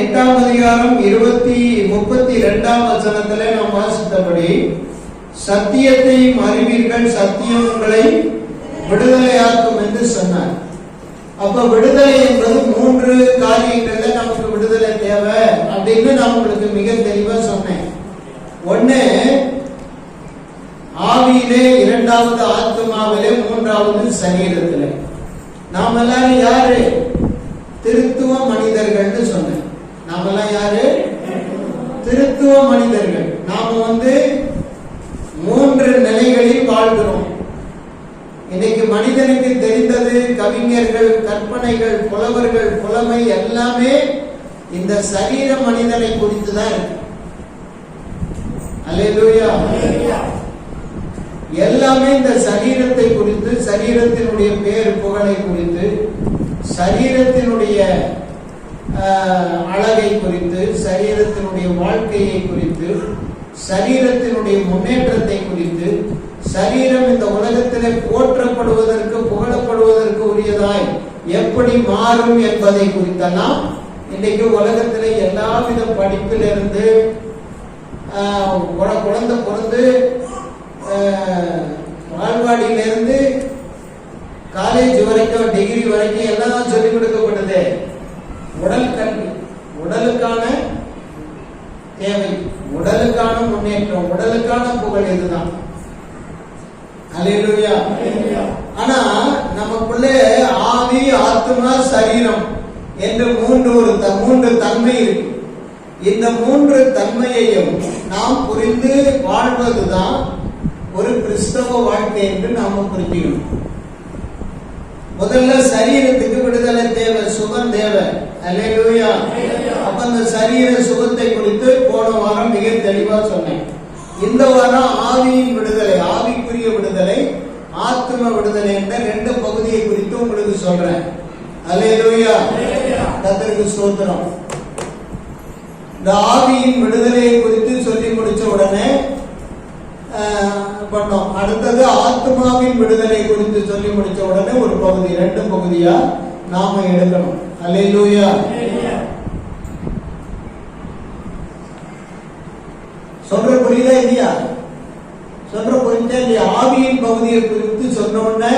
எட்டாம் அதிகாரம் இருபத்தி முப்பத்தி இரண்டாம் வசனத்திலே நாம் வாசித்தபடி சத்தியத்தை அறிவீர்கள் சத்தியம் உங்களை விடுதலையாக்கும் என்று சொன்னார். அப்ப விடுதலை என்பது மூன்று காரியங்கள்ல நமக்கு விடுதலை தேவை அப்படின்னு நான் உங்களுக்கு மிக தெளிவா சொன்னேன். ஒண்ணு ஆவியிலே இரண்டாவது ஆத்மாவிலே மூன்றாவது சரீரத்திலே. நாம் எல்லாரும் யாரு? திருத்துவ மனிதர்கள்னு சொன்னேன். நாமெல்லாம் யாரு? திருத்துவ மனிதர்கள். நாம வந்து மூன்று நிலைகளில் வாழ்கிறோம். இன்னைக்கு மனிதனுக்கு தெரிந்தது கவிஞர்கள் கற்பனைகள் புலவர்கள் புலமை எல்லாமே இந்த சரீர மனிதனை குறித்து தான் இருக்கு. அல்லேலூயா. எல்லாமே இந்த சரீரத்தை குறித்து சரீரத்தினுடைய பேர் புகழை குறித்து சரீரத்தினுடைய அழகை குறித்து சரீரத்தினுடைய வாழ்க்கையை குறித்து சரீரத்தினுடைய முன்னேற்றத்தை குறித்து சரீரம் இந்த உலகத்திலே போற்றப்படுவதற்கு புகழப்படுவதற்கு உரியதாய் எப்படி மாறும் என்பதை குறித்தெல்லாம் இன்னைக்கு உலகத்திலே எல்லாவித படிப்பிலிருந்து ஆஹ், குழந்தை பிறந்து ஆஹ், பால்வாடியிலிருந்து காலேஜ் வரைக்கும் டிகிரி வரைக்கும் எல்லாம் சொல்லிக் கொடுக்கப்பட்டது. உடல் கல்வி உடலுக்கான தேவை உடலுக்கான முன்னேற்றம் உடலுக்கான புகழ் இதுதான் அல்லேலூயா ஆனா நமக்குள்ளே ஆவி ஆத்மா சரீரம் என்று மூன்று ஒரு மூன்று தன்மை இருக்கு. இந்த மூன்று தன்மையையும் நாம் புரிந்து வாழ்வதுதான் ஒரு கிறிஸ்தவ வாழ்க்கை என்று நாம புரிஞ்சுக்கணும். முதல்ல சரீரத்துக்கு விடுதலை தேவை சுகம் தேவை. அப்ப அந்த சரீர சுகத்தை குறித்து போன வாரம் மிக தெளிவா சொன்னேன். இந்த வாரம் ஆவியின் விடுதலை ஆவிக்குரிய விடுதலை ஆத்ம விடுதலை என்ற ரெண்டு பகுதியை குறித்து உங்களுக்கு சொல்றேன். அலையலூயா கத்தருக்கு சோதனம் இந்த ஆவியின் விடுதலையை குறித்து சொல்லி முடிச்ச உடனே ஆஹ், பண்ணோம். அடுத்தது ஆத்மாவின் விடுதலை குறித்து சொல்லி முடிச்ச உடனே ஒரு பகுதி ரெண்டு பகுதியா நாம எடுக்கணும். அல்லேலூயா சொல்ற புரியுதா இல்லையா? சொல்ற புரிஞ்சா இல்லையா? ஆவியின் பகுதியை குறித்து சொன்ன உடனே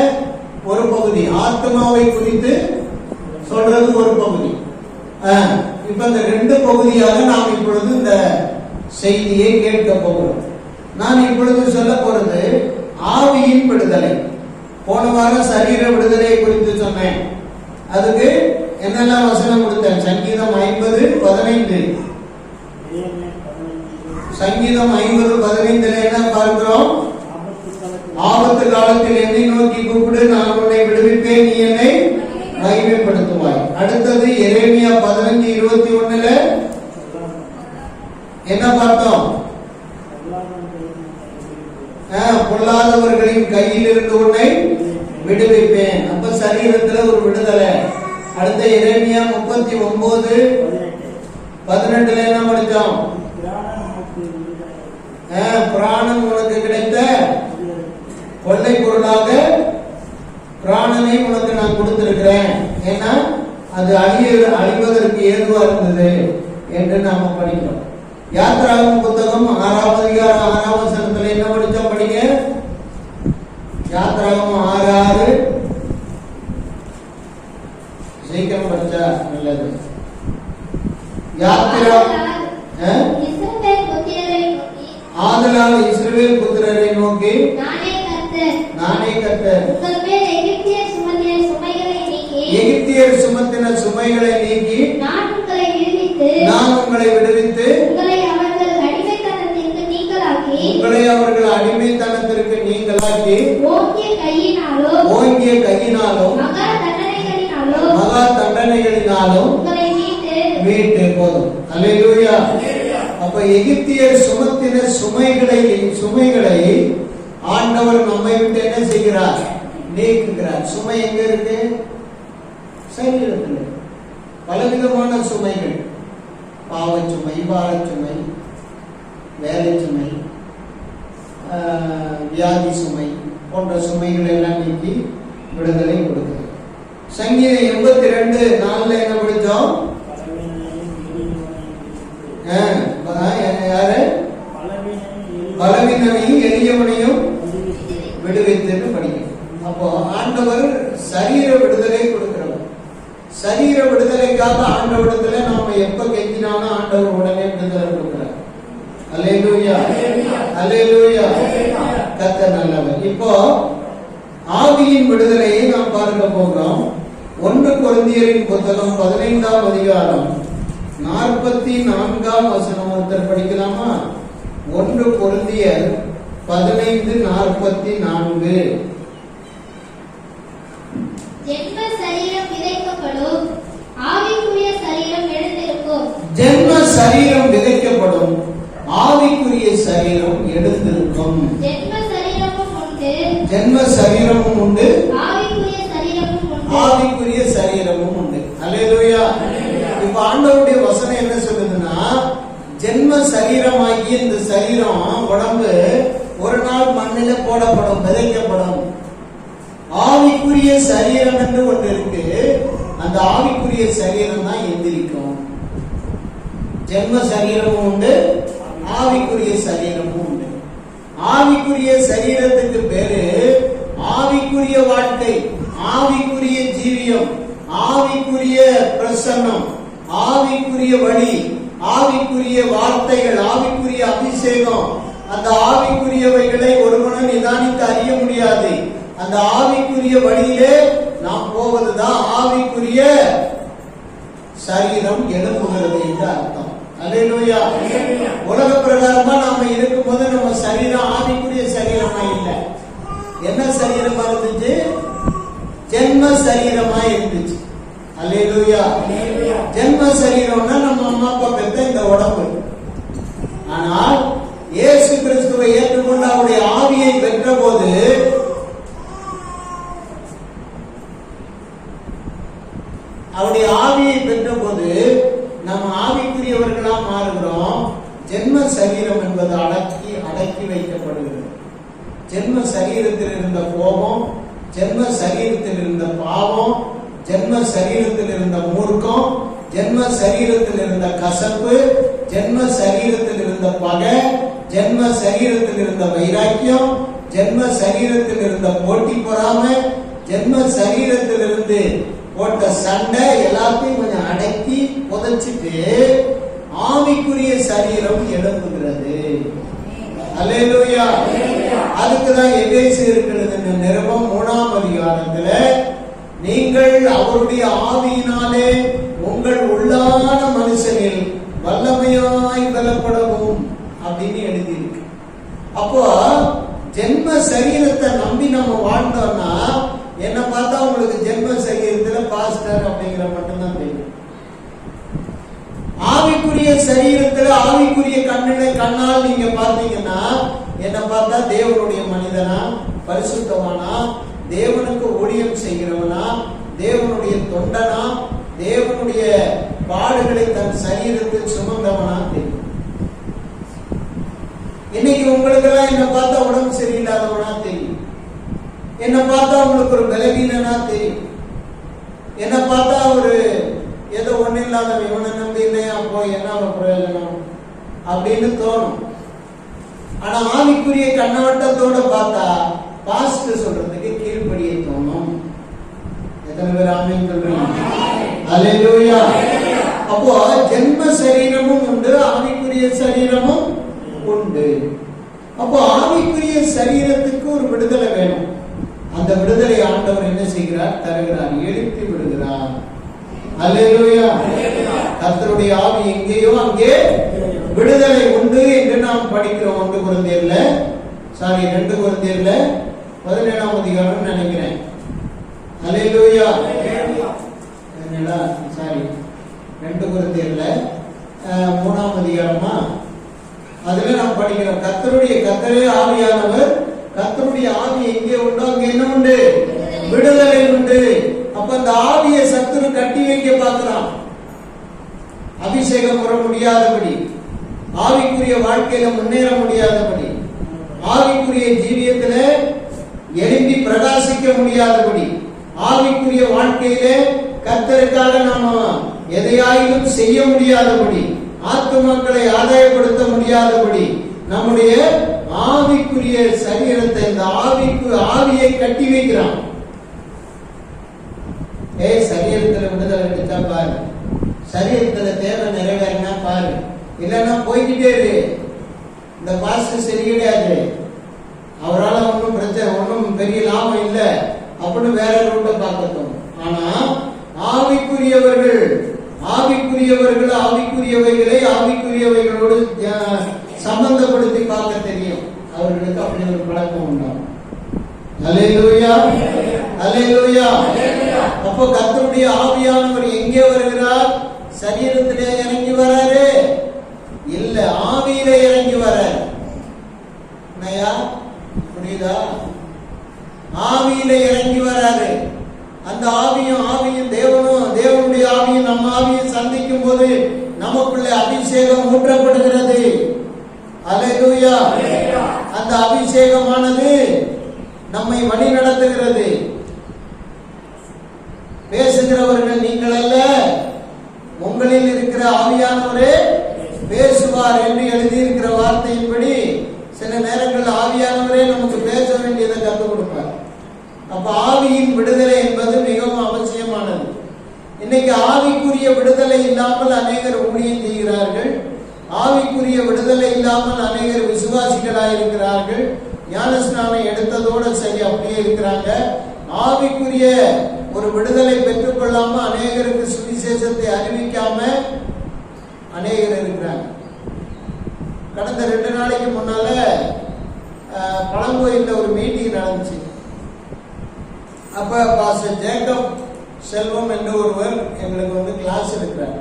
ஒரு பகுதி ஆத்மாவை குறித்து சொல்றது ஒரு பகுதி. ஆஹ், இப்ப இந்த ரெண்டு பகுதியாக நாம் இப்பொழுது இந்த செய்தியை கேட்க போகிறோம். நான் இப்பொழுது சொல்ல போறது ஆவியின் விடுதலை. போன வாரம் சரீர விடுதலையை குறித்து சொன்னேன். அதுக்கு என்னெல்லாம் வசனம் கொடுத்தேன் சங்கீதம் ஐம்பது பதினைந்து. சங்கீதம் ஐம்பது பதினைந்துல என்ன பார்க்கிறோம்? ஆபத்து காலத்தில் என்னை நோக்கி கூப்பிடு நான் உன்னை விடுவிப்பேன் நீ என்னை மகிமைப்படுத்துவாய். அடுத்தது எரேமியா பதினஞ்சு இருபத்தி ஒண்ணுல என்ன பார்த்தோம்? ஆஹ், பொல்லாதவர்களின் கையில் இருந்து உன்னை விடுவிப்பேன். அப்ப சரீரத்துல ஒரு விடுதலை. அடுத்த எரேமியா முப்பத்தி ஒன்பது பதினெட்டுல என்ன படிச்சோம் பிராணம் உனக்கு கிடைத்த கொள்ளை பொருளாக பிராணனை உனக்கு நான் கொடுத்திருக்கிறேன். ஏன்னா அது அழிய அழிவதற்கு ஏதுவா இருந்தது என்று நாம படிக்கிறோம். யாத்ராகும் புத்தகம் ஆறாவது அதிகாரம் ஆறாவது வசனத்துல என்ன படிச்சோம் நோக்கி, ஆதலால் இஸ்ரவேல் புத்திரரை நோக்கி நானே கர்த்தர், எகிப்தியர் சுமத்தின சுமைகளை நீக்கி நான் உங்களை விடுவித்து, உங்களை அவர்கள் அடிமைத்தனத்திற்கு நீங்களாக்கி, ஓங்கிய கையினாலோ, ஓங்கிய கையினாலும் மகா தண்டனைகளினாலோ, மகா தண்டனைகளினாலும் மீட்டு போதும். அல்லேலூயா. அப்ப எகிப்தியர் சுமத்தின சுமைகளை சுமைகளை ஆண்டவர் நம்மை விட்டு என்ன செய்கிறார்? நீக்குகிறார். சுமை எங்க இருக்கு? சரீரத்தில். பலவிதமான சுமைகள். பாவச் சுமை பாரச் சுமை வேலை சுமை வியாதி சுமை போன்ற சுமைகளை எல்லாம் நீக்கி விடுதலை கொடுக்கிறது. சங்கீதம் எண்பத்தி ரெண்டு நாலுல என்ன ஆ, யாரு? பலவீனனையும் எளியவனையும் விடுவித்துன்னு படிக்கும் அப்போ ஆண்டவர் சரீர விடுதலை கொடுக்கிறவர். சரீர விடுதலைக்காக ஆண்டவரிடத்துல நாம எப்ப கெஞ்சினாலும் ஆண்டவர் உடனே விடுதலை கொடுக்கிறார். அல்லேலூயா. அல்லேலூயா. கர்த்தர் நல்லவர். இப்போ ஆவியின் விடுதலையை நாம் பார்க்க போகிறோம். ஒன்று குழந்தையரின் புத்தகம் பதினைந்தாம் அதிகாரம். நாற்பத்தி நான்காம் வசனம் ஒருத்தர் படிக்கலாமா? ஒன்று பொருந்தியர் பதினைந்து நாற்பத்தி நான்கு ஜென்ம சரீரம் விதைக்கப்படும். ஆவிக்குரிய சரீரம் எழுந்திருக்கும் ஜென்ம சரீரம் விதைக்கப்படும். ஆவிக்குரிய சரீரம் எழுந்திருக்கும் ஜென்ம சரீரமும் உண்டு. ஜென்ம சரீரமும் உண்டு. ஆவிக்குரிய சரீரமும் உண்டு. ஆவிக்குரிய சரீரமும் உண்டு. அல்லேலூயா. இப்ப ஆண்டவருடைய வசனம் என்ன சொல்லுதுன்னா ஜென்ம சரீரமாகிய இந்த சரீரம் உடம்பு ஒரு நாள் மண்ணில போடப்படும் விதைக்கப்படும். ஆவிக்குரிய சரீரம் என்று ஒன்று இருக்கு. அந்த ஆவிக்குரிய சரீரம் தான் எந்திரிக்கும். ஜென்ம சரீரமும் உண்டு ஆவிக்குரிய சரீரமும் உண்டு. ஆவிக்குரிய சரீரத்துக்கு பேரு ஆவிக்குரிய வாழ்க்கை ஆவிக்குரிய ஜீவியம் ஆவிக்குரிய பிரசன்னம். ஆவிக்குரிய வழி ஆவிக்குரிய வார்த்தைகள் ஆவிக்குரிய அபிஷேகம். அந்த ஆவிக்குரியவைகளை ஒருவனும் நிதானித்து அறிய முடியாது. அந்த ஆவிக்குரிய வழியிலே நாம் போவதுதான் ஆவிக்குரிய சரீரம் எழுப்புகிறது என்று அர்த்தம். அல்லேலூயா. உலக பிரகாரமா நாம இருக்கும் போது நம்ம சரீரம் ஆவிக்குரிய சரீரமா இல்லை. என்ன சரீரமா இருந்துச்சு? ஜென்ம சரீரமா இருக்கு அல்லேலூயா சரீரம்னா நம்ம அம்மா அப்பா பெத்த இந்த உடம்பு. ஆனால் இயேசு கிறிஸ்துவை ஏற்றுக்கொண்டு அவருடைய ஆவியை பெற்ற போது அவருடைய ஆவியை பெற்ற போது நம்ம ஆவிக்குரியவர்களா மாறுகிறோம். ஜென்ம சரீரம் என்பது அடக்கி அடக்கி வைக்கப்படுகிறது. ஜென்ம சரீரத்தில் இருந்த கோபம் ஜென்ம சரீரத்தில் இருந்த பாவம் ஜென்ம சரீரத்தில் இருந்த மூர்க்கம் ஜென்ம சரீரத்தில் இருந்த கசப்பு ஜென்ம சரீரத்தில் இருந்த பகை ஜென்ம சரீரத்தில் இருந்த வைராக்கியம் ஜென்ம சரீரத்தில் இருந்த போட்டி பொறாமை ஜென்ம சரீரத்தில் இருந்து போட்ட சண்டை எல்லாத்தையும் கொஞ்சம் அடக்கி புதைச்சிட்டு ஆவிக்குரிய சரீரம் எழுப்புகிறது. அல்லேலூயா. அதுக்கு தான் எபேசு இருக்கிறது நிருபம் மூணாம் அதிகாரத்துல நீங்கள் அவருடைய ஆவியினாலே உங்கள் உள்ளான மனுஷனில் வல்லமையாய் பலப்படவும் அப்படின்னு எழுதியிருக்கு. அப்போ ஜென்ம சரீரத்தை நம்பி நம்ம வாழ்ந்தோம்னா என்ன பார்த்தா உங்களுக்கு ஜென்ம சரீரத்துல பாஸ்டர் அப்படிங்கிற மட்டும்தான் தெரியும். ஆவிக்குரிய சரீரத்துல ஆவிக்குரிய கண்ணில கண்ணால் நீங்க பார்த்தீங்கன்னா என்ன பார்த்தா தேவனுடைய மனிதனா பரிசுத்தமானா தேவனுக்கு ஊழியம் செய்கிறவனா தேவனுடைய தொண்டனா தேவனுடைய பாடுகளை தன் சரீரத்தில் சுமந்தவனா தெரியும் இன்னைக்கு உங்களுக்கு எல்லாம் என்ன பார்த்தா உடம்பு சரியில்லாதவனா தெரியும் என்ன பார்த்தா உங்களுக்கு ஒரு பலவீனனா தெரியும் என்ன பார்த்தா ஒரு ஏதோ ஒண்ணு இல்லாத இவனை நம்பி இல்லையா போய் என்ன பிரயோஜனம் அப்படின்னு தோணும். ஆனா ஆவிக்குரிய கண்ணவட்டத்தோட பார்த்தா பாஸ்ட் சொல்றதுக்கு எத்தனை பேர் ஆமீன் சொல்றீங்க? அல்லேலூயா அப்போ ஜென்ம சரீரமும் உண்டு ஆவிக்குரிய சரீரமும் உண்டு. அப்போ ஆவிக்குரிய சரீரத்துக்கு ஒரு விடுதலை வேணும். அந்த விடுதலை ஆண்டவர் என்ன செய்கிறார்? தருகிறார். எழுப்பி விடுகிறார். அல்லேலூயா கர்த்தருடைய ஆவி எங்கேயோ அங்கே விடுதலை உண்டு என்று நாம் படிக்கிறோம். ஒன்று குழந்தையர்ல சாரி ரெண்டு குழந்தையர்ல பதினேழாம் அதிகாரம் நினைக்கிறேன். அல்லேலூயா என்னடா சாரி ரெண்டு குழந்தையர்ல மூணாம் அதிகாரமா? அதுல நாம் படிக்கிறோம் கத்தருடைய கத்தரே ஆவியானவர் கத்தருடைய ஆவி எங்கே உண்டோ அங்க என்ன உண்டு? விடுதலை உண்டு. அப்ப அந்த ஆவியை சத்துரு கட்டி வைக்க பார்க்கிறான். அபிஷேகம் பெற முடியாதபடி ஆவிக்குரிய வாழ்க்கையில முன்னேற முடியாதபடி ஆவிக்குரிய ஜீவியத்துல எழும்பி பிரகாசிக்க முடியாதபடி ஆவிக்குரிய வாழ்க்கையிலே கத்தருக்காக நாம எதையாயிலும் செய்ய முடியாதபடி ஆத்துமக்களை ஆதாயப்படுத்த முடியாதபடி நம்முடைய ஆவிக்குரிய சரீரத்தை இந்த ஆவிக்கு ஆவியை கட்டி வைக்கிறான். ஏய் சரீரத்துல விடுதலை கிடைச்சா பாரு. சரீரத்துல தேவை நிறைவேறினா பாரு. இல்லைன்னா போய்கிட்டே இரு. இந்த பாஸ்டர் சரி கிடையாது அவரால் ஒன்றும் பிரச்சனை ஒன்றும் பெரிய லாபம் இல்லை. அப்படின்னு வேற ரூட்டை பார்க்கட்டும் ஆனா ஆவிக்குரியவர்கள் ஆவிக்குரியவர்கள் ஆவிக்குரியவைகளை ஆவிக்குரியவைகளோடு சம்பந்தப்படுத்தி பார்க்க தெரியும். அவர்களுக்கு அப்படி ஒரு பழக்கம் உண்டாகும். அல்லேலூயா அல்லேலூயா. அப்போ கத்தருடைய ஆவியானவர் எங்கே வருகிறார்? சரீரத்திலே இறங்கி வராரு. இல்ல ஆவியில இறங்கி வராரு. புரியுதா? ஆவியில இறங்கி வராரு. அந்த ஆவியும் ஆவியும் தேவனும் தேவனுடைய ஆவியும் நம்ம ஆவியும் சந்திக்கும் போது நமக்குள்ள அபிஷேகம் ஊற்றப்படுகிறது. அலையூயா அந்த அபிஷேகமானது நம்மை வழி நடத்துகிறது. பேசுகிறவர்கள் நீங்கள் அல்ல உங்களில் இருக்கிற ஆவியானவரே பேசுவார் என்று எழுதியிருக்கிற வார்த்தையின்படி சில நேரங்களில் ஆவியானவரே நமக்கு பேச வேண்டியதை கற்றுக் கொடுப்பார். அப்ப ஆவியின் விடுதலை என்பது மிகவும் அவசியமானது. இன்னைக்கு ஆவிக்குரிய விடுதலை இல்லாமல் அநேகர் ஊழியம் செய்கிறார்கள். ஆவிக்குரிய விடுதலை இல்லாமல் அநேகர் விசுவாசிகளாக இருக்கிறார்கள் ஞானஸ்நானம் எடுத்ததோடு சரி அப்படியே இருக்கிறாங்க. ஆவிக்குரிய ஒரு விடுதலை பெற்றுக்கொள்ளாம அநேகருக்கு சுவிசேஷத்தை அறிவிக்காம அநேகர் இருக்கிறாங்க. கடந்த ரெண்டு நாளைக்கு முன்னால அஹ், ஒரு மீட்டிங் நடந்துச்சு. அப்ப பாஸ்டர் ஜேக்கப் செல்வம் என்று ஒருவர் எங்களுக்கு வந்து கிளாஸ் எடுக்கிறார்.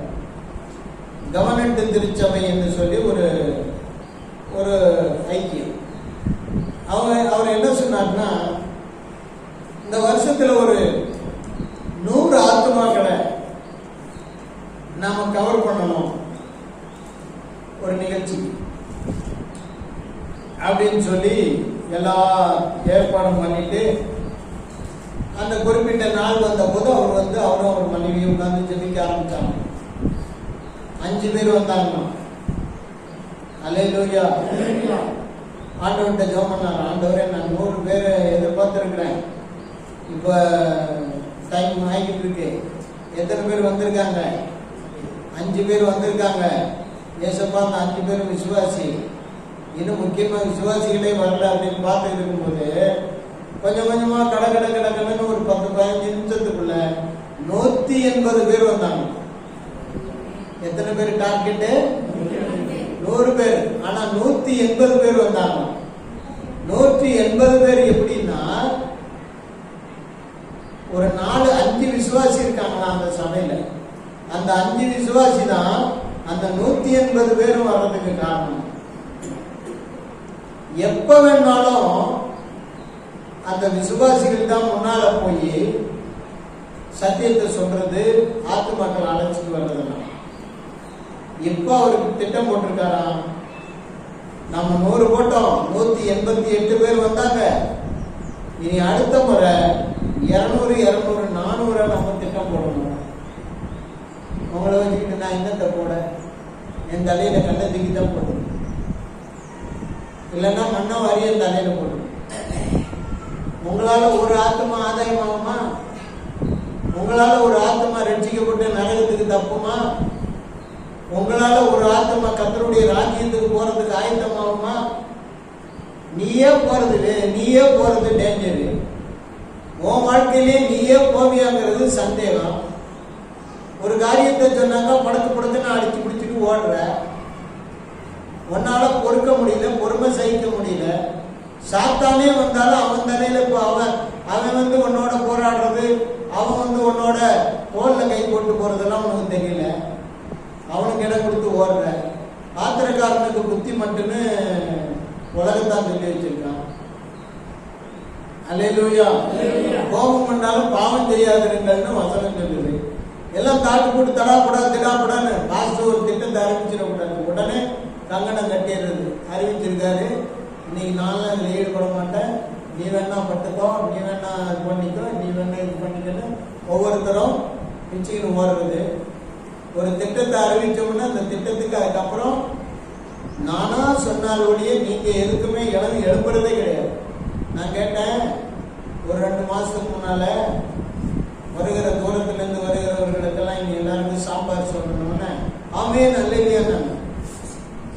கவர்னன்ட் திருச்சபை என்று சொல்லி ஒரு ஒரு ஐக்கியம். அவங்க அவர் என்ன சொன்னார்னா இந்த வருஷத்துல ஒரு நூறு ஆத்மாக்களை நாம கவர் பண்ணணும். ஒரு நிகழ்ச்சி. அப்படின்னு சொல்லி எல்லா ஏற்பாடும் பண்ணிட்டு அந்த குறிப்பிட்ட நாள் வந்த போது அவர் வந்து அவரும் அவர் மனைவியும் உட்கார்ந்து ஜெபிக்க ஆரம்பிச்சாங்க. அஞ்சு பேர் வந்தாங்க. அலையிலூயா ஆண்டவர்கிட்ட ஜெபம் பண்ணார். ஆண்டவரே நான் நூறு பேரை எதிர்பார்த்துருக்கிறேன். இப்போ டைம் ஆகிட்டு இருக்கு. எத்தனை பேர் வந்திருக்காங்க? அஞ்சு பேர் வந்திருக்காங்க. ஏசப்பா அந்த அஞ்சு பேரும் விசுவாசி. இன்னும் முக்கியமா விசுவாசிகளே வரல அப்படின்னு பார்த்துட்டு இருக்கும்போது கொஞ்சம் கொஞ்சமா கட கட கட கடன்னு ஒரு பத்து பதினஞ்சு நிமிஷத்துக்குள்ள நூத்தி எண்பது பேர் வந்தாங்க. எத்தனை பேர் டார்கெட்டு நூறு பேர். ஆனா நூத்தி எண்பது பேர் வந்தாங்க. நூற்றி எண்பது பேர் எப்படின்னா ஒரு நாலு அஞ்சு விசுவாசி இருக்காங்களா அந்த சமையல அந்த அஞ்சு விசுவாசி தான் அந்த நூத்தி எண்பது பேரும் வர்றதுக்கு காரணம். எப்ப வேணாலும் அந்த விசுவாசிகள் தான் முன்னால போய் சத்தியத்தை சொல்றது ஆத்துமாக்கள் அழைச்சிட்டு வர்றதுலாம் எப்போ அவருக்கு திட்டம் போட்டிருக்காராம் நம்ம நூறு போட்டோம். நூத்தி எண்பத்தி எட்டு பேர் வந்தாங்க. இனி அடுத்த முறை இருநூறு இருநூறு நானூறு நம்ம திட்டம் போடணும். உங்களை வச்சுக்கிட்டு நான் என்னத்தை போட? என் தலையில கண்ணை தூக்கி தான் போடணும். இல்லைன்னா மண்ணை வாரி என் தலையில போடணும். உங்களால ஒரு ஆத்மா ஆதாயம் ஆகுமா? உங்களால ஒரு ஆத்மா ரட்சிக்கப்பட்டு நரகத்துக்கு தப்புமா? உங்களால ஒரு ஆத்மா கத்தருடைய ராஜ்யத்துக்கு போறதுக்கு ஆயத்தமாகுமா நீயே போறது நீயே போறது டேஞ்சரு உன் வாழ்க்கையிலே நீயே போவியாங்கிறது சந்தேகம். ஒரு காரியத்தை சொன்னாங்க படத்து படத்துன்னு அடிச்சு பிடிச்சிட்டு ஓடுற. உன்னால பொறுக்க முடியல பொறுமை சகிக்க முடியல. சாத்தானே வந்தாலும் அவன் தலையில இப்போ அவன் அவன் வந்து உன்னோட போராடுறது அவன் வந்து உன்னோட தோல்ல கை போட்டு போறதெல்லாம் உனக்கு தெரியல. அவனுக்கு இடம் கொடுத்து ஓடுற. ஆத்திரக்காரனுக்கு புத்தி மட்டும்னு உலகத்தான் சொல்லி வச்சிருக்கான். அல்லேலூயா. கோபம் பண்ணாலும் பாவம் தெரியாதிருங்கள்னு வசனம் சொல்லுது. எல்லாம் தாக்கு போட்டு தடாப்படா திடாப்படான்னு பாஸ்டர் ஒரு திட்டத்தை அறிவிச்சிடக்கூடாது உடனே கங்கணம் கட்டிடுறது. அறிவிச்சிருக்காரு. இன்னைக்கு நான்லாம் இதில் ஈடுபட மாட்டேன். நீ வேணா பட்டுக்கோ நீ வேணா இது பண்ணிக்கோ நீ வேணா இது பண்ணிக்கோ பிச்சுக்கின்னு ஓடுறது ஒரு திட்டத்தை அறிவிச்சோம்னா அந்த திட்டத்துக்கு அதுக்கப்புறம் நானா சொன்னாலோடைய ஒழிய நீங்க எதுக்குமே இளம் எழுப்புறதே கிடையாது. நான் கேட்டேன் ஒரு ரெண்டு மாசத்துக்கு முன்னால வருகிற தூரத்துல இருந்து வருகிறவர்களுக்கெல்லாம் இங்க எல்லாருக்கும் சாம்பார் சொல்லணும்னு. ஆமே நல்ல இல்லையா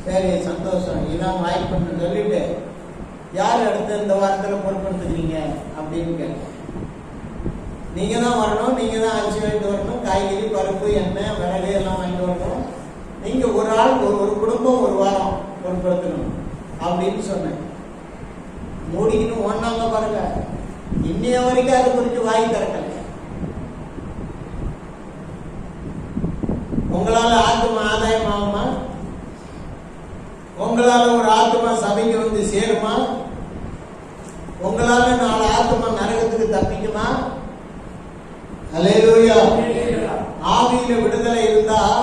சரி சந்தோஷம் இதான் வாய்ப்புன்னு சொல்லிட்டு யார் அடுத்து இந்த வாரத்துல பொறுப்படுத்துக்கிறீங்க அப்படின்னு கேட்டேன். நீங்க தான் வரணும் நீங்கள் தான் அரிசி வாங்கிட்டு வரணும் காய்கறி பருப்பு எண்ணெய் விறகு எல்லாம் வாங்கிட்டு வரணும். நீங்க ஒரு ஆள் ஒரு ஒரு குடும்பம் ஒரு வாரம் பொருட்படுத்தணும் அப்படின்னு சொன்னேன். மூடிக்கிட்டு ஒன்றாங்க பாருங்க. இன்னைய வரைக்கும் அதை குறித்து வாய் திறக்கல. உங்களால ஆத்துமா உங்களால ஒரு ஆத்மா சபைக்கு வந்து சேருமா? உங்களால நாலு ஆத்மா நரகத்துக்கு தப்பிக்குமா? அல்லேலூயா. ஆவியில விடுதலை இருந்தா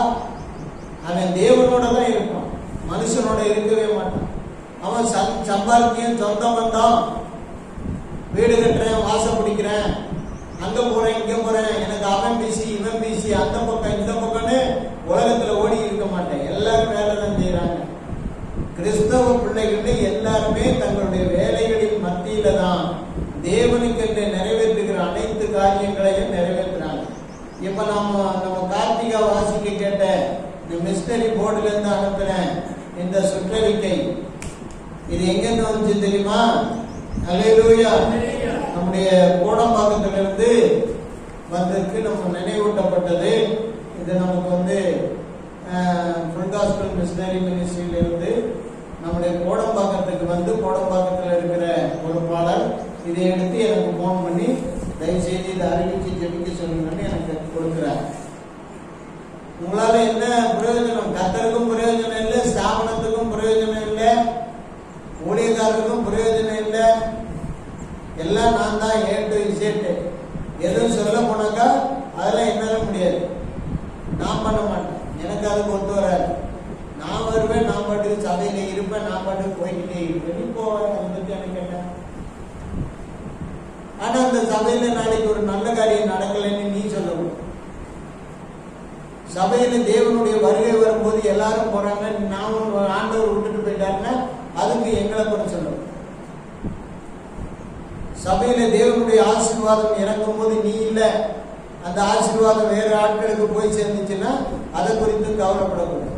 அவன் தேவனோட தான் இருப்பான். மனுஷனோட இருக்கவே மாட்டான். அவன் சம்- சம்பாத்தியம் சொந்தம் வந்தான். வீடு கட்டுறேன் வாசம் பிடிக்கிறேன். அங்க போறேன் இங்க போறேன். எனக்கு அவன் பிசி இவன் பிசி அந்த பக்கம் இந்த பக்கம்னு உலகத்துல ஓடி இருக்க மாட்டேன். எல்லாரும் வேலை தான் கிறிஸ்தவ பிள்ளைகள் எல்லாருமே தங்களுடைய வேலைகளின் மத்தியில தான் தேவனுக்கென்று நிறைவேற்றுகிற அனைத்து காரியங்களையும் நிறைவேற்றுறாங்க. இப்ப நம்ம நம்ம கார்த்திகா வாசிக்க கேட்ட இந்த மிஸ்டரி போர்டுல இருந்து அனுப்பின இந்த சுற்றறிக்கை இது எங்க இருந்து வந்துச்சு தெரியுமா? அலையலூயா நம்முடைய கோடம்பாக்கத்துல இருந்து வந்திருக்கு நம்ம நினைவூட்டப்பட்டது. இது நமக்கு வந்து ஃபுல் காஸ்பல் மிஷினரி மினிஸ்ட்ரியிலிருந்து நம்முடைய கோடம்பாக்கத்துக்கு வந்து கோடம்பாக்கத்தில் இருக்கிற ஒரு பாடல். இதை எடுத்து எனக்கு ஃபோன் பண்ணி தயவுசெய்து இதை அறிவிச்சு ஜெபிக்க சொல்லுங்கன்னு எனக்கு கொடுக்குறார். உங்களால என்ன பிரயோஜனம்? கத்தருக்கும் பிரயோஜனம் இல்லை ஸ்தாபனத்துக்கும் பிரயோஜனம் இல்லை ஊழியக்காரருக்கும் பிரயோஜனம் இல்லை. எல்லாம் நான் தான் ஏ டு இசேட்டு எதுவும் சொல்ல போனாக்கா அதெல்லாம் என்னால முடியாது. நான் பண்ண மாட்டேன். எனக்கு அதுக்கு ஒத்து வராது நான் வருவேன் நான் பாட்டுக்கு சபையில இருப்பேன் நான் போவேன் அதை எனக்கு கேட்டேன் ஆனா அந்த சபையில நாளைக்கு ஒரு நல்ல காரியம் நடக்கலைன்னு நீ சொல்லவும். சபையில தேவனுடைய வருகை வரும்போது எல்லாரும் போறாங்க நான் ஆண்டவர் விட்டுட்டு போயிட்டாருன்னா அதுக்கு எங்களை கூட சொல்லணும். சபையில தேவனுடைய ஆசீர்வாதம் இறங்கும் போது நீ இல்ல அந்த ஆசீர்வாதம் வேற ஆட்களுக்கு போய் சேர்ந்துச்சுன்னா அதை குறித்து கவலைப்படக்கூடாது.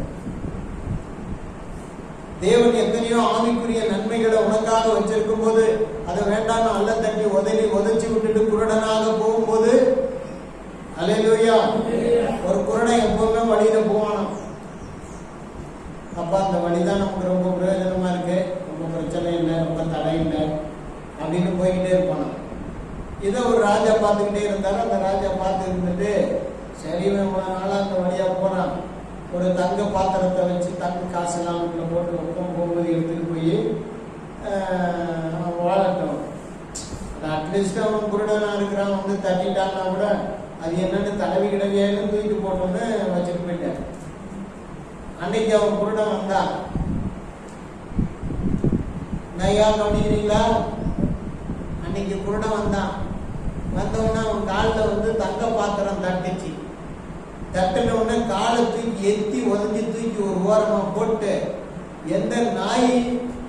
தேவன் எத்தனையோ ஆவிக்குரிய நன்மைகளை உனக்காக வச்சிருக்கும் போது அதை வேண்டாம் அல்ல தட்டி உதவி உதைச்சி விட்டுட்டு குருடனாக போகும்போது அலையிலோயா ஒரு குருடன் எப்பவுமே வழியில போவானாம். அப்பா அந்த வழிதான் நமக்கு ரொம்ப பிரயோஜனமா இருக்கு. ரொம்ப பிரச்சனை இல்லை ரொம்ப தடை இல்லை அப்படின்னு போய்கிட்டே இருப்பான் இதை ஒரு ராஜா பார்த்துக்கிட்டே இருந்தாரு. அந்த ராஜா பார்த்து இருந்துட்டு சரி இவன் நாளாக அந்த வழியாக போறான். ஒரு தங்க பாத்திரத்தை வச்சு தங்க காசெல்லாம் உள்ள போட்டு போகும்போது எடுத்துட்டு போய் வாழட்டும். அட்லீஸ்ட் அவன் குருடனாக இருக்கிறான் வந்து தட்டிட்டான்னா கூட அது என்னன்னு தலைவி கிடவியாலும் தூக்கிட்டு போட்டோன்னு வச்சுட்டு போயிட்டேன் அன்னைக்கு அவன் குருடன் வந்தான். நையா கவனிக்கிறீங்களா? அன்னைக்கு குருடன் வந்தான். வந்தவொடனே அவன் காலில் வந்து தங்க பாத்திரம் தட்டுச்சு. தட்டின உடனே காலை தூக்கி எத்தி உதஞ்சி தூக்கி ஒரு ஓரமாக போட்டு எந்த நாய்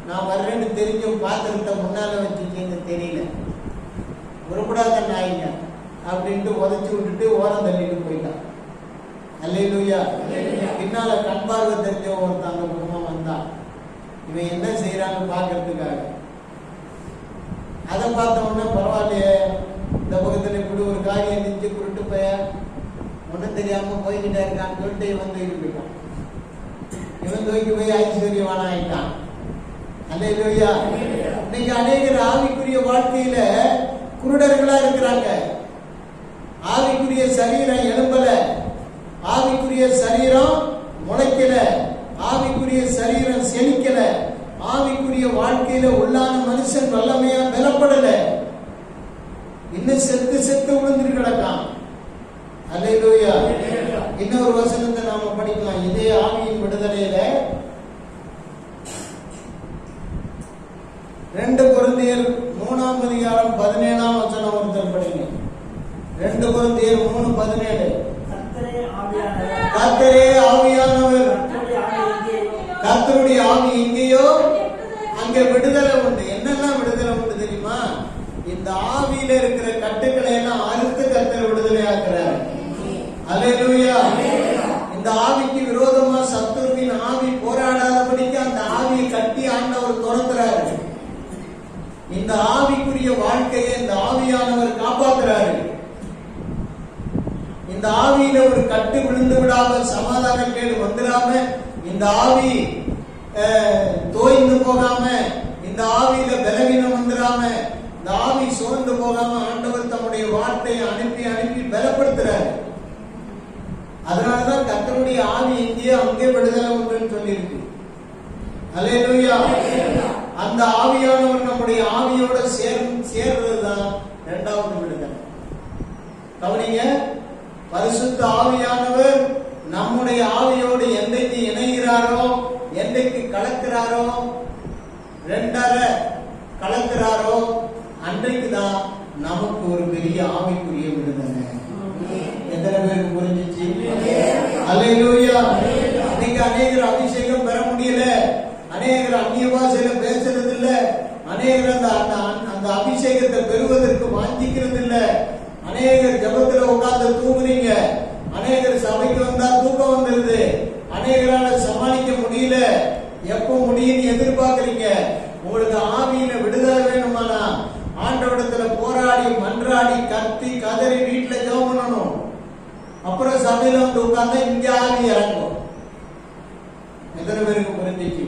நான் வர்றேன்னு தெரிஞ்சும் பாத்திரத்தை முன்னால வச்சுருக்கீங்க தெரியல. உருப்படாத நாய்ங்க அப்படின்ட்டு உதச்சி விட்டுட்டு ஓரம் தள்ளிட்டு போயிட்டான். அல்லேலூயா. பின்னால கண் பார்வை தெரிஞ்ச ஒருத்தன் அந்த குடும்பம் வந்தான் இவன் என்ன செய்யறான்னு பாக்குறதுக்காக அதை பார்த்த உடனே பரவாயில்லையே இந்த பக்கத்துல இப்படி ஒரு காரியம் இருந்துச்சு குருட்டு பைய ஒன்றும் தெரியாம போய்கிட்டே இருக்கான்னு சொல்லிட்டு தூக்கி போயிட்டான். இவன் தூக்கி போய் ஐஸ்வர்யவான ஆயிட்டான் இல்லையா இன்னைக்கு அநேகர் ஆவிக்குரிய வாழ்க்கையில குருடர்களா இருக்கிறாங்க. ஆவிக்குரிய சரீரம் எழும்பல. ஆவிக்குரிய சரீரம் முளைக்கல. ஆவிக்குரிய சரீரம் செழிக்கல. ஆவிக்குரிய வாழ்க்கையில உள்ளான மனுஷன் வல்லமையா பலப்படல. இன்னும் செத்து செத்து விழுந்து கிடக்கான். அல்லேலூயா. இன்னொரு வசனத்தை நாம படிக்கலாம். இதே ஆவியின் விடுதலையில. ரெண்டு குருந்தியர் மூணாம் அதிகாரம் பதினேழாம் வச்சனம் ஒருத்தர் படிங்க ரெண்டு குருந்தியர் மூணு பதினேழு. கத்தரே ஆவியானவர். கத்தருடைய ஆவி எங்கேயோ? அங்க விடுதலை உண்டு. என்னெல்லாம் விடுதலை உண்டு தெரியுமா? இந்த ஆவியில இருக்கிற கட்டுக்களை எல்லாம் அறுத்து கத்தர் விடுதலை ஆக்குறார் அலையிலுயா இந்த ஆவிக்கு விரோதமா சத்த இந்த ஆவிக்குரிய வாழ்க்கையை இந்த ஆவியானவர் காப்பாற்றுறாரு இந்த ஆவியில ஒரு கட்டு விழுந்து விடாம சமாதான கேடு வந்துடாம இந்த ஆவி தோய்ந்து போகாம இந்த ஆவியில பலவீனம் வந்துடாம இந்த ஆவி சோர்ந்து போகாம ஆண்டவர் தம்முடைய வார்த்தையை அனுப்பி அனுப்பி பலப்படுத்துறாரு. அதனாலதான் கர்த்தருடைய ஆவி எங்கேயோ அங்கே விடுதலை உண்டுன்னு சொல்லியிருக்கு. அல்லேலூயா அந்த ஆவியானவர் நம்முடைய ஆவியோட சேர் சேர்றதுதான் இரண்டாவது விடுதலை. கவனிங்க பரிசுத்த ஆவியானவர் நம்முடைய ஆவியோடு என்னைக்கு இணைகிறாரோ என்றைக்கு கலக்கிறாரோ ரெண்டரை கலக்கிறாரோ அன்றைக்கு தான் நமக்கு ஒரு பெரிய ஆவிக்குரிய விடுதலை. எத்தனை பேருக்கு புரிஞ்சிச்சு? அலையிலூயா இன்னைக்கு அநேகர் அபிஷேகம் பெற முடியல. அநேகர் அந்நிய பாஷையில அநேகர் அந்த அந்த- அந்த அபிஷேகத்தை பெறுவதற்கு வாஞ்சிக்கிறது இல்ல அநேகர் ஜபத்துல உட்கார்ந்து தூங்குறீங்க அநேகர் சபைக்கு வந்தா தூக்கம் வந்துருது. அநேகரால சமாளிக்க முடியல. எப்போ முடியும்னு எதிர்பார்க்கறீங்க? உங்களுக்கு ஆவியில விடுதலை வேணுமானா? ஆண்டவடத்துல போராடி மன்றாடி கத்தி கதறி வீட்டுல ஜெபம் பண்ணணும். அப்புறம் சபையில வந்து உட்கார்ந்தா இங்க ஆவி இறங்கும். எத்தனை பேருக்கு புரிஞ்சிச்சு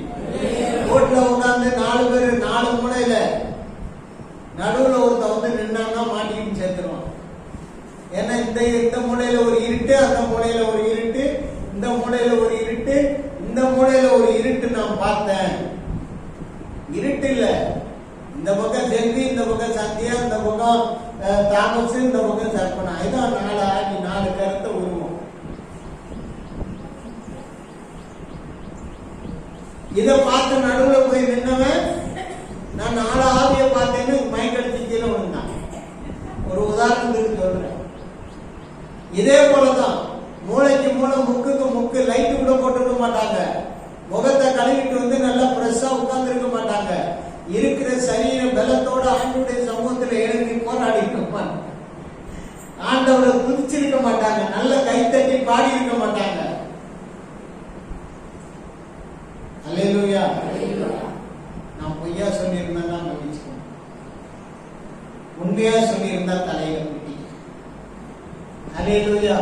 ரோட்ல உட்காந்து நாலு பேர் நாலு மூலையில நடுவுல ஒருத்த வந்து நின்னான்னா மாட்டிக்கிட்டு சேர்த்துருவான். ஏன்னா இந்த இந்த மூலையில ஒரு இருட்டு அந்த மூலையில ஒரு இருட்டு இந்த மூலையில ஒரு இருட்டு இந்த மூலையில ஒரு இருட்டு நான் பார்த்தேன். இருட்டு இல்ல. இந்த பக்கம் செல்வி இந்த பக்கம் சந்தியா இந்த பக்கம் தாமஸ் இந்த பக்கம் சர்ப்பனா. இதான் நாலு ஆகி நாலு கருத்தை இதை பார்த்து நடுவுல போய் நின்னவன் நான் நாலு ஆவிய பார்த்தேன்னு மயக்கடிச்சு கீழே விழுந்தான். ஒரு உதாரணத்துக்கு சொல்றேன். இதே போலதான் மூளைக்கு மூளை முக்குக்கு முக்கு லைட்டு கூட போட்டுக்க மாட்டாங்க. முகத்தை கழுவிட்டு வந்து நல்லா ஃப்ரெஷ்ஷா உட்கார்ந்து இருக்க மாட்டாங்க. இருக்கிற சரீர பலத்தோட ஆண்டுடைய சமூகத்துல எழுந்து போராடி இருப்பாங்க ஆண்டவரை குதிச்சிருக்க மாட்டாங்க நல்ல கைத்தட்டி பாடி இருக்க மாட்டாங்க. அல்லேலூயா நான் பொய்யா சொல்லியிருந்தேன்னா மன்னிச்சுக்கோங்க உண்மையா சொல்லியிருந்தா தலையில குட்டி. அல்லேலூயா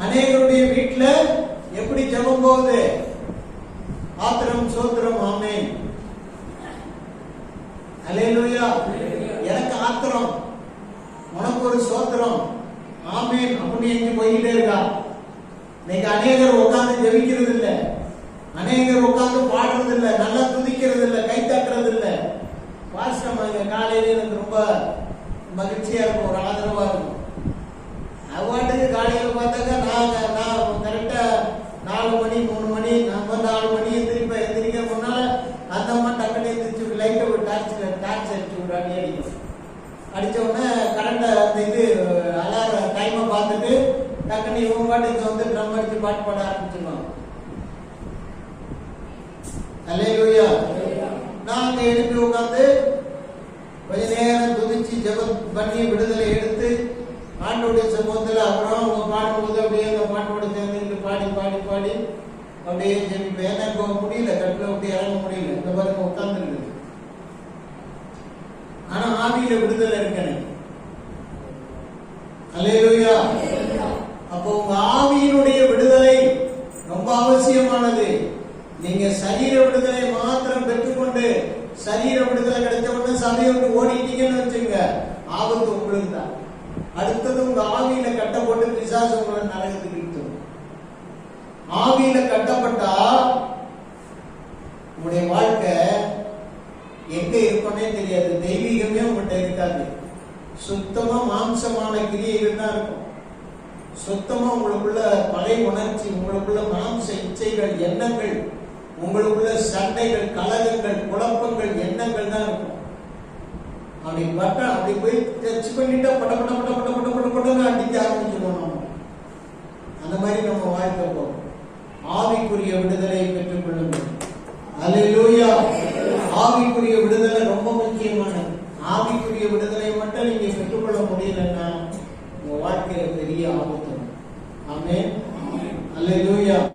அநேகருடைய வீட்டுல எப்படி ஜெபம் போகுது? ஆத்திரம் சோத்திரம் ஆமென். அல்லேலூயா எனக்கு ஆத்திரம். உனக்கு ஒரு சோத்திரம். ஆமென். அப்படின்னு எங்க போயிட்டே இருக்கா? இன்னைக்கு அநேகர் உட்கார்ந்து ஜெபிக்கிறது அநேகர் உட்கார்ந்து பாடுறது இல்ல நல்லா துதிக்கிறது இல்ல கை தட்டுறது இல்ல பாஸ்டம் காலையில எனக்கு ரொம்ப மகிழ்ச்சியா இருக்கும் ஒரு ஆதரவா இருக்கும். அவ்வாட்டுக்கு காலையில பார்த்தாக்கா நான் நான் கரெக்டா நாலு மணி மூணு மணி நம்ம நாலு மணி எந்திரிப்ப எந்திரிக்க முன்னால அந்த அம்மா டக்குனு எந்திரிச்சு லைட்டை ஒரு டார்ச் டார்ச் அடிச்சு ஒரு அடி அடிக்கும். அடிச்ச உடனே கரண்ட அந்த இது அலார டைமை பார்த்துட்டு டக்குனு இவங்க இங்கே வந்து ட்ரம் அடிச்சு பாட்டு பாட ஆரம்பிச்சிருவாங்க அல்லேலூயா நாங்க எழுப்பி உட்கார்ந்து கொஞ்ச நேரம் துதிச்சு ஜெபம் பண்ணி விடுதலை எடுத்து ஆண்டோடைய சமூகத்தில் அப்புறம் அவங்க பாடும்போது அப்படியே அந்த பாட்டோட சேர்ந்து பாடி பாடி பாடி அப்படியே ஜெபிப்பேன் ஏன்னா இப்போ முடியல கட்டில விட்டு இறங்க முடியல. இந்த பாருங்க உட்கார்ந்து ஆனா ஆவியில விடுதலை இருக்கு எனக்கு. அல்லேலூயா அப்போ உங்க ஆவியினுடைய விடுதலை ரொம்ப அவசியமானது நீங்க சரீர விடுதலை மாத்திரம் பெற்றுக்கொண்டு சரீர விடுதலை கிடைச்ச உடனே சபையை விட்டு ஓடிட்டீங்கன்னு வச்சுங்க ஆபத்து உங்களுக்கு தான். அடுத்தது உங்க ஆவியில கட்டப்பட்டு பிசாசு உங்களை நரகத்துக்கு இழுத்துரும். ஆவியில கட்டப்பட்டா உங்களுடைய வாழ்க்கை எங்க இருக்கும்னே தெரியாது. தெய்வீகமே உங்கள்கிட்ட இருக்காது. சுத்தமா மாம்சமான கிரியைகள் தான் இருக்கும். சுத்தமா உங்களுக்குள்ள பழைய உணர்ச்சி உங்களுக்குள்ள மாம்ச இச்சைகள் எண்ணங்கள் உங்களுக்குள்ள சண்டைகள் கலகங்கள் குழப்பங்கள் எண்ணங்கள் தான் இருக்கும். அப்படி பட்ட அப்படி போய் டச் பண்ணிட்டா பட பட பட பட பட பட படன்னு அடிக்க ஆரம்பிச்சிடணும் அந்த மாதிரி நம்ம வாழ்க்கை போகும். ஆவிக்குரிய விடுதலை பெற்றுக் கொள்ளுங்கள். அலையூயா ஆவிக்குரிய விடுதலை ரொம்ப